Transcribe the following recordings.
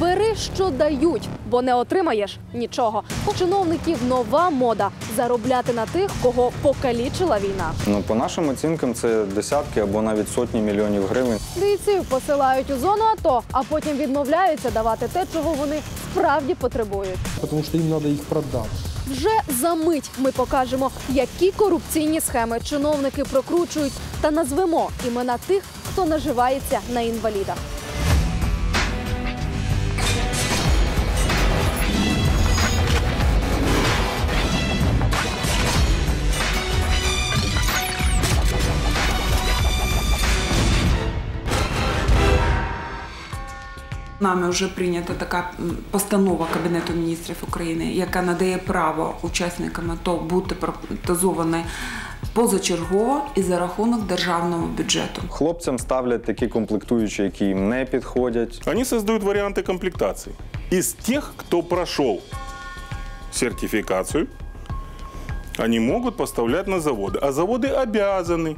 Бери, що дають, бо не отримаєш нічого. У чиновників нова мода заробляти на тих, кого покалічила війна. Ну, по нашим оцінкам, це десятки або навіть сотні мільйонів гривень. Бійців посилають у зону АТО, а потім відмовляються давати те, чого вони справді потребують. потому что им надо их продать. Вже за мить ми покажемо, які корупційні схеми чиновники прокручують, та назвемо імена тих, хто наживається на інвалідах. Нами вже прийнята така м, постанова Кабінету міністрів України, яка надає право учасникам АТО бути протезовані позачергово і за рахунок державного бюджету. Хлопцям ставлять такі комплектуючі, які їм не підходять. Они создают варианты комплектации. Из тех, кто прошел сертификацию, они могут поставлять на заводы. А заводы обязаны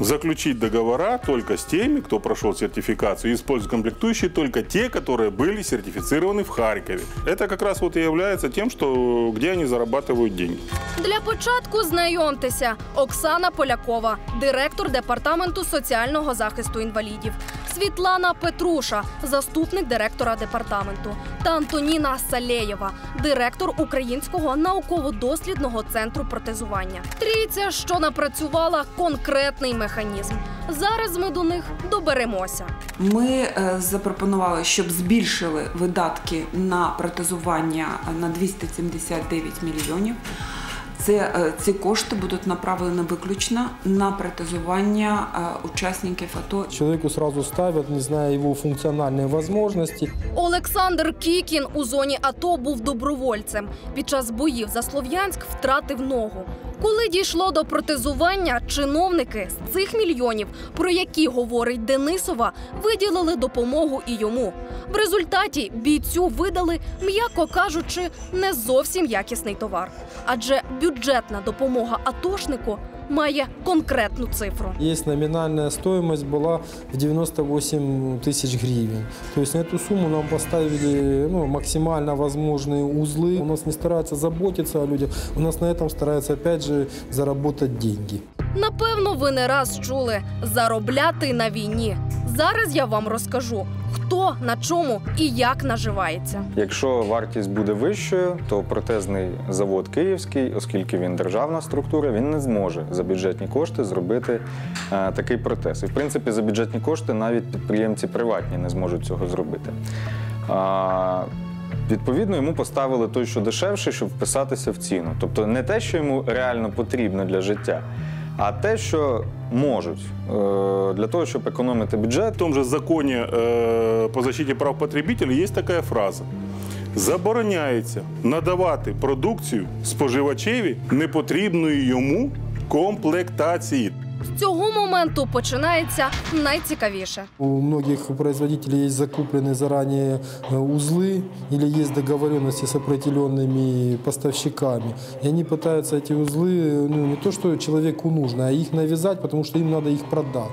заключить договора только с теми, кто прошел сертификацию, и используют комплектующие только те, которые были сертифицированы в Харькове. Это как раз вот и является тем, что где они зарабатывают деньги. Для початку знайомтеся. Оксана Полякова, директор департаменту соціального захисту інвалідів. Світлана Петруша, заступник директора департаменту, та Антоніна Салєєва, директор Українського науково-дослідного центру протезування. Трійця, що напрацювала конкретний механізм. Зараз ми до них доберемося. Ми е, запропонували, щоб збільшили видатки на протезування на 279 мільйонів. Це, е, ці кошти будуть направлені виключно на протезування е, учасників АТО Чоловіку сразу ставлять, не знаю його функціональні можливості. Олександр Кікін у зоні АТО був добровольцем. Під час боїв за Слов'янськ втратив ногу. Коли дійшло до протезування, чиновники з цих мільйонів, про які говорить Денисова, виділили допомогу і йому. В результаті бійцю видали, м'яко кажучи, не зовсім якісний товар. Адже бюджетна допомога атошнику має конкретну цифру. Есть номинальная стоимость была в 98 тысяч гривен. То есть на эту сумму нам поставили ну, максимально возможные узлы. У нас не стараются заботиться о людях, у нас на этом стараются опять же заработать деньги. Напевно, ви не раз чули заробляти на війні. Зараз я вам розкажу, хто на чому і як наживається. Якщо вартість буде вищою, то протезний завод Київський, оскільки він державна структура, він не зможе за бюджетні кошти зробити е, такий протез. І в принципі, за бюджетні кошти навіть підприємці приватні не зможуть цього зробити. А, Відповідно, йому поставили той, що дешевше, щоб вписатися в ціну. Тобто не те, що йому реально потрібно для життя, а те, що можуть е, для того, щоб економити бюджет. В тому же законе э, по защиті прав потребителей є така фраза. Забороняється надавати продукцію споживачеві непотрібної йому комплектації. З цього моменту починається найцікавіше. У многих производителей есть закуплены заранее э, узлы или есть договоренности с определенными поставщиками. И они пытаются эти узлы, ну, не то, что человеку нужно, а их навязать, потому что им надо их продать.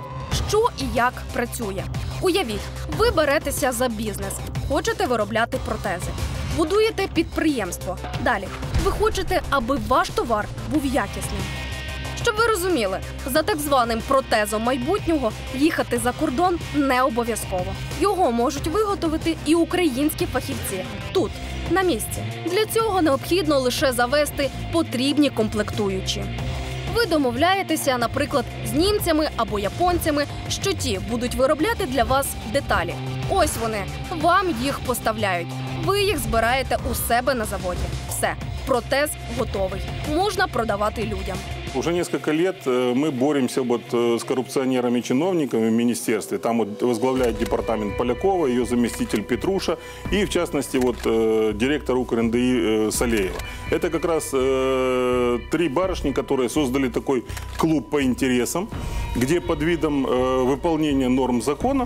Що і як працює. Уявіть, ви беретеся за бізнес, хочете виробляти протези, будуєте підприємство. Далі ви хочете, аби ваш товар був якісним. Щоб ви розуміли, за так званим протезом майбутнього їхати за кордон не обов'язково. Його можуть виготовити і українські фахівці тут, на місці. Для цього необхідно лише завести потрібні комплектуючі. Ви домовляєтеся, наприклад, з німцями або японцями, що ті будуть виробляти для вас деталі. Ось вони вам їх поставляють. Ви їх збираєте у себе на заводі. Все, протез готовий. Можна продавати людям. Уже несколько лет э, мы боремся вот э, с коррупционерами-чиновниками в министерстве. Там вот возглавляет департамент Полякова, ее заместитель Петруша и, в частности, вот э, директор УКРНДИ э, Салеева. Это как раз э, три барышни, которые создали такой клуб по интересам, где под видом э, выполнения норм закона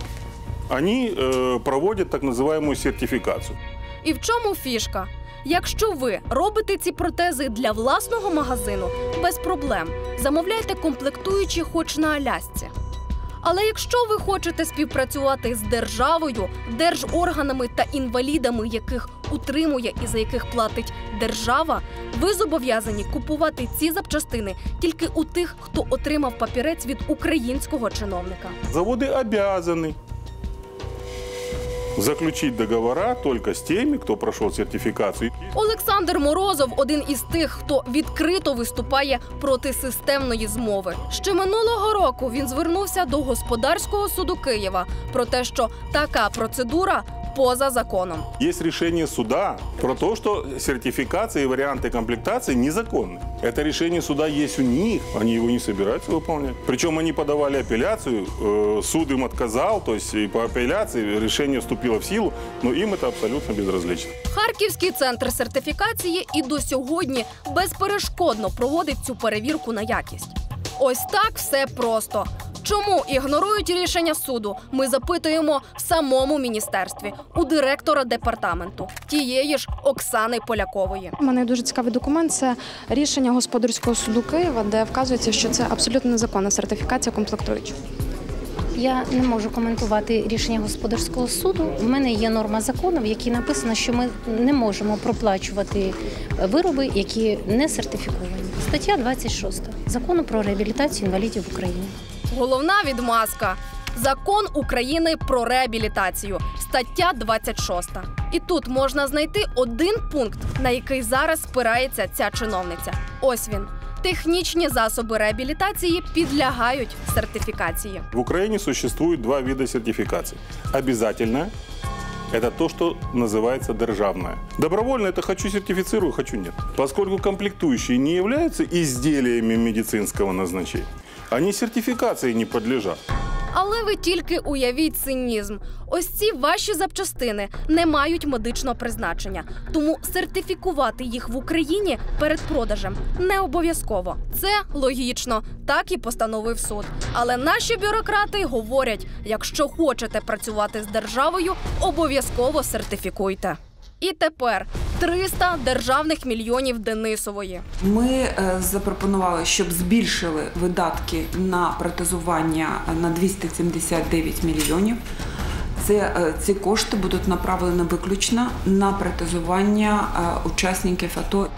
они э, проводят так называемую сертификацию. І в чому фішка? Якщо ви робите ці протези для власного магазину, без проблем замовляйте комплектуючі хоч на Алясці. Але якщо ви хочете співпрацювати з державою, держорганами та інвалідами, яких утримує і за яких платить держава, ви зобов'язані купувати ці запчастини тільки у тих, хто отримав папірець від українського чиновника. Заводы обязаны заключить договора только з тими, хто пройшов сертифікацію. Олександр Морозов один із тих, хто відкрито виступає проти системної змови. Ще минулого року він звернувся до господарського суду Києва про те, що така процедура поза законом. Есть решение суда про то, что сертификация и варианты комплектации незаконны. Это решение суда есть у них, они его не собираются выполнять. Причем они подавали апелляцию, э, суд им отказал, то есть и по апелляции решение вступило в силу, но им это абсолютно безразлично. Харківський центр сертифікації і до сьогодні безперешкодно проводить цю перевірку на якість. Ось так все просто. Чому ігнорують рішення суду? Ми запитуємо в самому міністерстві у директора департаменту тієї ж Оксани Полякової. У мене дуже цікавий документ. Це рішення господарського суду Києва, де вказується, що це абсолютно незаконна сертифікація комплектуючих. Я не можу коментувати рішення господарського суду. У мене є норма закону, в якій написано, що ми не можемо проплачувати вироби, які не сертифіковані. Стаття 26 закону про реабілітацію інвалідів в Україні. Головна відмазка. Закон України про реабілітацію, стаття 26. І тут можна знайти один пункт, на який зараз спирається ця чиновниця. Ось він. Технічні засоби реабілітації підлягають сертифікації. В Украине существует два вида сертификаций. Обязательная – это то, что называется державная. Добровольно – это хочу сертифицирую, хочу нет. Поскольку комплектующие не являются изделиями медицинского назначения, они сертификации не подлежат. Але ви тільки уявіть цинізм. Ось ці ваші запчастини не мають медичного призначення, тому сертифікувати їх в Україні перед продажем не обов'язково. Це логічно, так і постановив суд. Але наші бюрократи говорять: якщо хочете працювати з державою, обов'язково сертифікуйте. І тепер 300 державних мільйонів Денисової. Ми е, запропонували, щоб збільшили видатки на протезування на 279 мільйонів. Це, е, ці кошти будуть направлені виключно на протезування е, учасників АТО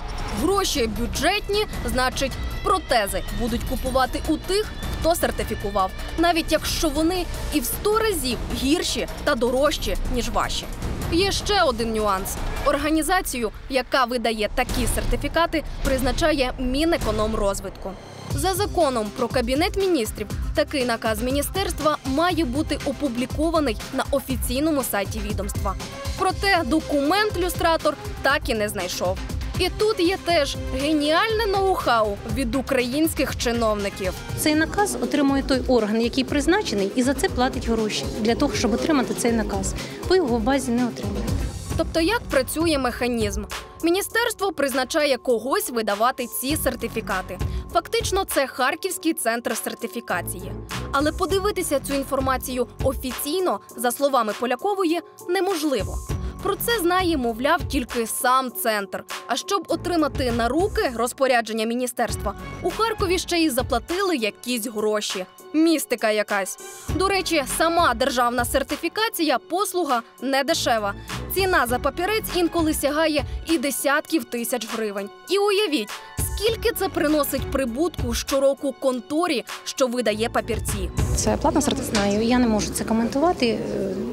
Гроші бюджетні, значить, протези будуть купувати у тих, хто сертифікував, навіть якщо вони і в 100 разів гірші та дорожчі, ніж ваші. Є ще один нюанс: організацію, яка видає такі сертифікати, призначає Мінекономрозвитку. За законом про кабінет міністрів такий наказ міністерства має бути опублікований на офіційному сайті відомства. Проте документ люстратор так і не знайшов. І тут є теж геніальне ноу-хау від українських чиновників. Цей наказ отримує той орган, який призначений, і за це платить гроші для того, щоб отримати цей наказ. Ви його в базі не отримаєте. Тобто, як працює механізм? Міністерство призначає когось видавати ці сертифікати. Фактично, це Харківський центр сертифікації. Але подивитися цю інформацію офіційно, за словами Полякової, неможливо. Про це знає, мовляв, тільки сам центр. А щоб отримати на руки розпорядження міністерства, у Харкові ще й заплатили якісь гроші. Містика якась. До речі, сама державна сертифікація послуга не дешева. Ціна за папірець інколи сягає і десятків тисяч гривень. І уявіть, скільки це приносить прибутку щороку конторі, що видає папірці. Це платна сертифікація. я не можу це коментувати. Е,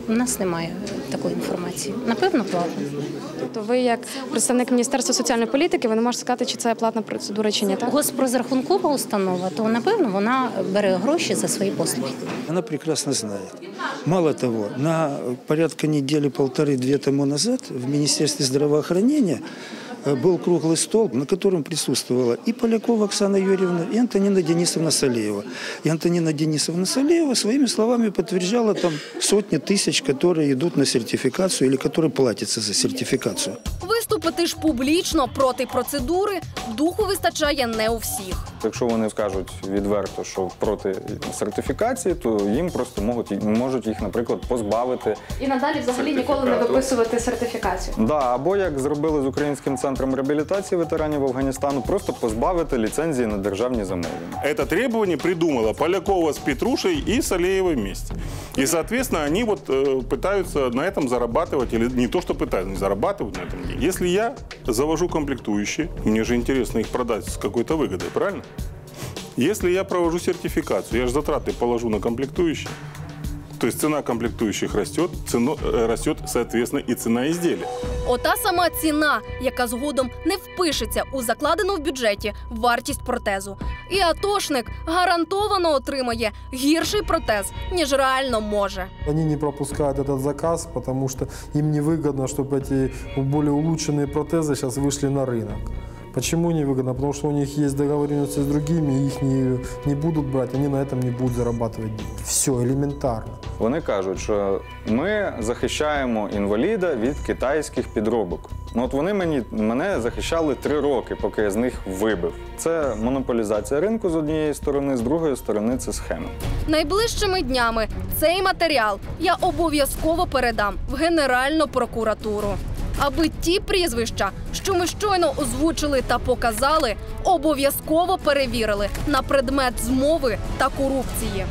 У нас немає такої інформації. Напевно, платно. Тобто ви, як представник Міністерства соціальної політики, ви не можете сказати, чи це платна процедура чи ні, так? Госпрозрахункова установа, то напевно вона бере гроші за свої послуги. Вона прекрасно знає. Мало того, на порядка недели полторы-две тому назад в Министерстве здравоохранения был круглый стол, на котором присутствовала и Полякова Оксана Юрьевна, и Антонина Денисовна Салеева. И Антонина Денисовна Салеева своими словами подтверждала там сотни тысяч, которые идут на сертификацию или которые платятся за сертификацию. Виступити ж публічно проти процедури духу вистачає не у всіх. Якщо вони скажуть відверто, що проти сертифікації, то їм просто можуть, можуть їх, наприклад, позбавити. І надалі взагалі ніколи не виписувати сертифікацію. Да, або як зробили з українським центром центром реабілітації ветеранів Афганістану просто позбавити ліцензії на державні замовлення. Это требование придумала Полякова с Петрушей и Салеевой вместе. И, соответственно, они вот э, пытаются на этом зарабатывать, или не то, что пытаются, они зарабатывают на этом. деньги. Если я завожу комплектующие, мне же интересно их продать с какой-то выгодой, правильно? Если я провожу сертификацию, я же затраты положу на комплектующие, то есть цена комплектующих растет, цено, э, растет, соответственно, и цена изделия. Ота сама ціна, яка згодом не впишеться у закладену в бюджеті вартість протезу. І атошник гарантовано отримає гірший протез, ніж реально може. Они не пропускают этот заказ, потому что им невыгодно, чтобы эти более улучшенные протезы сейчас вышли на рынок. Почему невыгодно? Потому что у них есть договоренности с другими, и их не, не будут брать, они на этом не будут зарабатывать деньги. Все, элементарно. Вони кажуть, що ми захищаємо інваліда від китайських підробок. Ну от вони мені мене захищали три роки, поки я з них вибив. Це монополізація ринку з однієї сторони, з другої сторони це схема. Найближчими днями цей матеріал я обов'язково передам в Генеральну прокуратуру, аби ті прізвища, що ми щойно озвучили та показали, обов'язково перевірили на предмет змови та корупції.